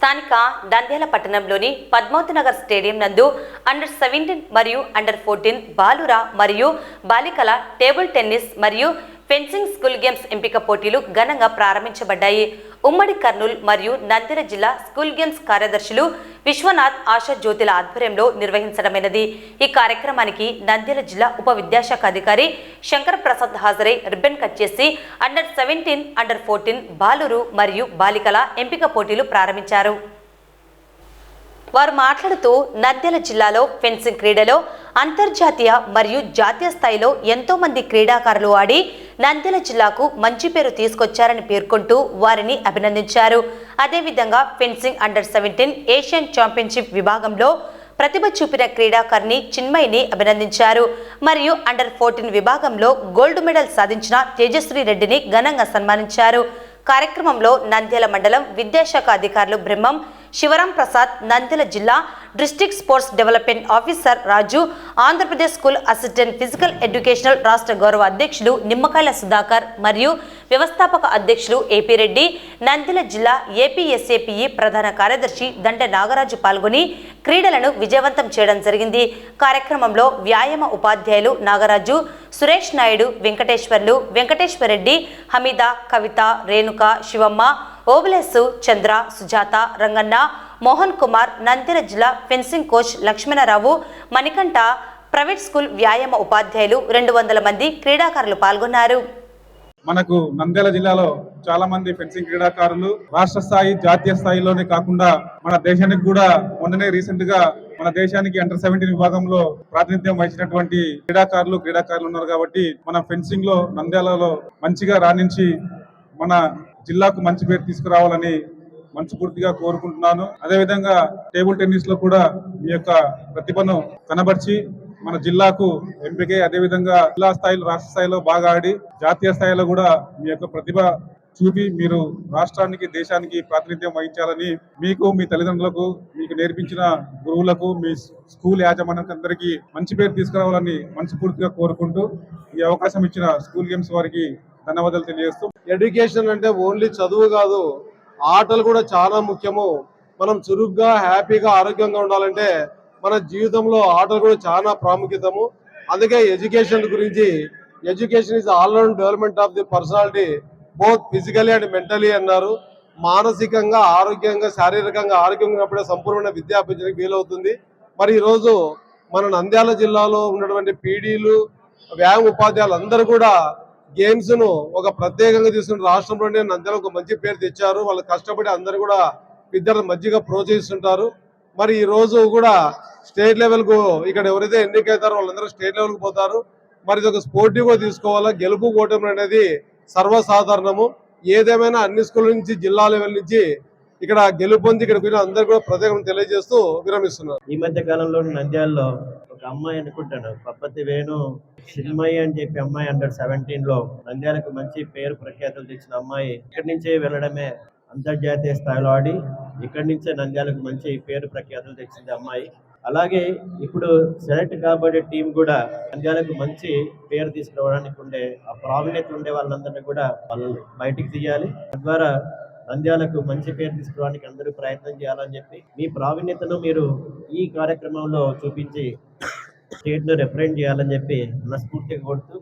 స్థానిక నంద్యాల పట్టణంలోని పద్మావతి నగర్ స్టేడియం నందు అండర్ సెవెంటీన్ మరియు అండర్ ఫోర్టీన్ బాలుర మరియు బాలికల టేబుల్ టెన్నిస్ మరియు ఫెన్సింగ్ స్కూల్ గేమ్స్ ఎంపిక పోటీలు ఘనంగా ప్రారంభించబడ్డాయి. ఉమ్మడి కర్నూలు మరియు నంద్యాల జిల్లా స్కూల్ గేమ్స్ కార్యదర్శులు విశ్వనాథ్ ఆశా జ్యోతిల ఆధ్వర్యంలో నిర్వహించడమైనది. ఈ కార్యక్రమానికి నంద్యాల జిల్లా ఉప విద్యాశాఖ అధికారి శంకర్ ప్రసాద్ హాజరై రిబ్బన్ కట్ చేసి అండర్ సెవెంటీన్ అండర్ ఫోర్టీన్ బాలురు మరియు బాలికల ఎంపిక పోటీలు ప్రారంభించారు. వారు మాట్లాడుతూ నంద్యాల జిల్లాలో ఫెన్సింగ్ క్రీడలో అంతర్జాతీయ మరియు జాతీయ స్థాయిలో ఎంతోమంది క్రీడాకారులు ఆడి నంద్యాల జిల్లాకు మంచి పేరు తీసుకొచ్చారని పేర్కొంటూ వారిని అభినందించారు. అదేవిధంగా fencing under seventeen Asian championship విభాగంలో ప్రతిభ చూపిన క్రీడాకారిణి చిన్మయిని అభినందించారు. మరియు అండర్ ఫోర్టీన్ విభాగంలో గోల్డ్ మెడల్ సాధించిన తేజశ్రీ రెడ్డిని ఘనంగా సన్మానించారు. కార్యక్రమంలో నంద్యాల మండలం విద్యాశాఖ అధికారులు బ్రహ్మం శివరాం ప్రసాద్ నంద్యాల జిల్లా district sports development officer Raju Andhra Pradesh school assistant physical educational రాష్ట్ర గౌరవ అధ్యక్షులు నిమ్మకాయల సుధాకర్ మరియు వ్యవస్థాపక అధ్యక్షులు ఏపీ రెడ్డి నంద్యాల జిల్లా ఏపీఎస్ఏపీఈ ప్రధాన కార్యదర్శి దండ నాగరాజు పాల్గొని క్రీడలను విజయవంతం చేయడం జరిగింది. కార్యక్రమంలో వ్యాయామ ఉపాధ్యాయులు నాగరాజు సురేష్ నాయుడు వెంకటేశ్వర్లు వెంకటేశ్వరరెడ్డి హమీద కవిత రేణుక శివమ్మ ఓబులేసు చంద్ర సుజాత రంగన్న మోహన్ కుమార్ నంద్యాల జిల్లా fencing coach Lakshmanarao Manikanta private school వ్యాయామ ఉపాధ్యాయులు రెండు వందల మంది క్రీడాకారులు పాల్గొన్నారు. మనకు నంద్యాల జిల్లాలో చాలా మంది ఫెన్సింగ్ క్రీడాకారులు రాష్ట్ర స్థాయి జాతీయ స్థాయిలోనే కాకుండా మన దేశానికి కూడా మొన్ననే రీసెంట్గా మన దేశానికి అండర్ సెవెంటీన్ విభాగంలో ప్రాతినిధ్యం వహించినటువంటి క్రీడాకారులు క్రీడాకారులు ఉన్నారు కాబట్టి మన ఫెన్సింగ్లో నంద్యాలలో మంచిగా రాణించి మన జిల్లాకు మంచి పేరు తీసుకురావాలని మనస్ఫూర్తిగా కోరుకుంటున్నాను. అదేవిధంగా టేబుల్ టెన్నిస్లో కూడా మీ యొక్క ప్రతిభను కనబర్చి మన జిల్లాకు ఎంపికై అదేవిధంగా జిల్లా స్థాయిలో రాష్ట్ర స్థాయిలో బాగా ఆడి జాతీయ స్థాయిలో కూడా మీ యొక్క ప్రతిభ చూపి మీరు రాష్ట్రానికి దేశానికి ప్రాతినిధ్యం వహించాలని మీకు మీ తల్లిదండ్రులకు మీకు నేర్పించిన గురువులకు మీ స్కూల్ యాజమాన్యానికి అందరికీ మంచి పేరు తీసుకురావాలని మనస్ఫూర్తిగా కోరుకుంటూ ఈ అవకాశం ఇచ్చిన స్కూల్ గేమ్స్ వారికి ధన్యవాదాలు తెలియజేస్తూ ఎడ్యుకేషన్ అంటే ఓన్లీ చదువు కాదు ఆటలు కూడా చాలా ముఖ్యము. మనం చురుగ్గా హ్యాపీగా ఆరోగ్యంగా ఉండాలంటే మన జీవితంలో ఆటలు కూడా చాలా ప్రాముఖ్యతము. అందుకే ఎడ్యుకేషన్ గురించి education is all round development of the personality both physically and mentally అన్నారు. మానసికంగా ఆరోగ్యంగా శారీరకంగా ఆరోగ్యంగా ఉన్నప్పుడే సంపూర్ణమైన విద్య వీలవుతుంది. మరి ఈరోజు మన నంద్యాల జిల్లాలో ఉన్నటువంటి పీడీలు వ్యాయామ ఉపాధ్యాయులు అందరూ కూడా గేమ్స్ను ఒక ప్రత్యేకంగా తీసుకున్న రాష్ట్రంలోనే నంద్యాల ఒక మంచి పేరు తెచ్చారు. వాళ్ళు కష్టపడి అందరూ కూడా విద్యార్థులు మంచిగా ప్రోత్సహిస్తుంటారు. మరి ఈ రోజు కూడా స్టేట్ లెవెల్కు ఇక్కడ ఎవరైతే ఎన్నికైతారో వాళ్ళందరూ స్టేట్ లెవెల్కు పోతారు. మరి ఇది ఒక స్పోర్టివ్గా తీసుకోవాలా? గెలుపు ఓటమి అనేది సర్వసాధారణము. ఏదేమైనా అన్ని స్కూల్ నుంచి జిల్లా లెవెల్ నుంచి ఇక్కడ గెలుపొంది ఇక్కడ పోయిన అందరు కూడా ప్రత్యేకంగా తెలియజేస్తూ విరమిస్తున్నారు. ఈ మధ్య కాలంలో నంద్యాలలో ఒక అమ్మాయి అనుకుంటాను పప్పతి వేణు చిన్మయ్య అని చెప్పి అమ్మాయి అండర్ సెవెంటీన్లో. నంద్యాలకు మంచి పేరు ప్రఖ్యాతులు తెచ్చిన అమ్మాయి. ఇక్కడి నుంచే వెళ్ళడమే అంతర్జాతీయ స్థాయిలో ఆడి ఇక్కడి నుంచే నంద్యాలకు మంచి పేరు ప్రఖ్యాతులు తెచ్చింది అమ్మాయి. అలాగే ఇప్పుడు సెలెక్ట్ కాబడే టీం కూడా నంద్యాలకు మంచి పేరు తీసుకురావడానికి ఉండే ఆ ప్రావీణ్యత ఉండే వాళ్ళందరినీ కూడా వాళ్ళు బయటికి తీయాలి. తద్వారా నంద్యాలకు మంచి పేరు తీసుకోవడానికి అందరూ ప్రయత్నం చేయాలని చెప్పి మీ ప్రావీణ్యతను మీరు ఈ కార్యక్రమంలో చూపించి స్టేట్ను రిప్రజెంట్ చేయాలని చెప్పి మనస్ఫూర్తిగా కోరుతూ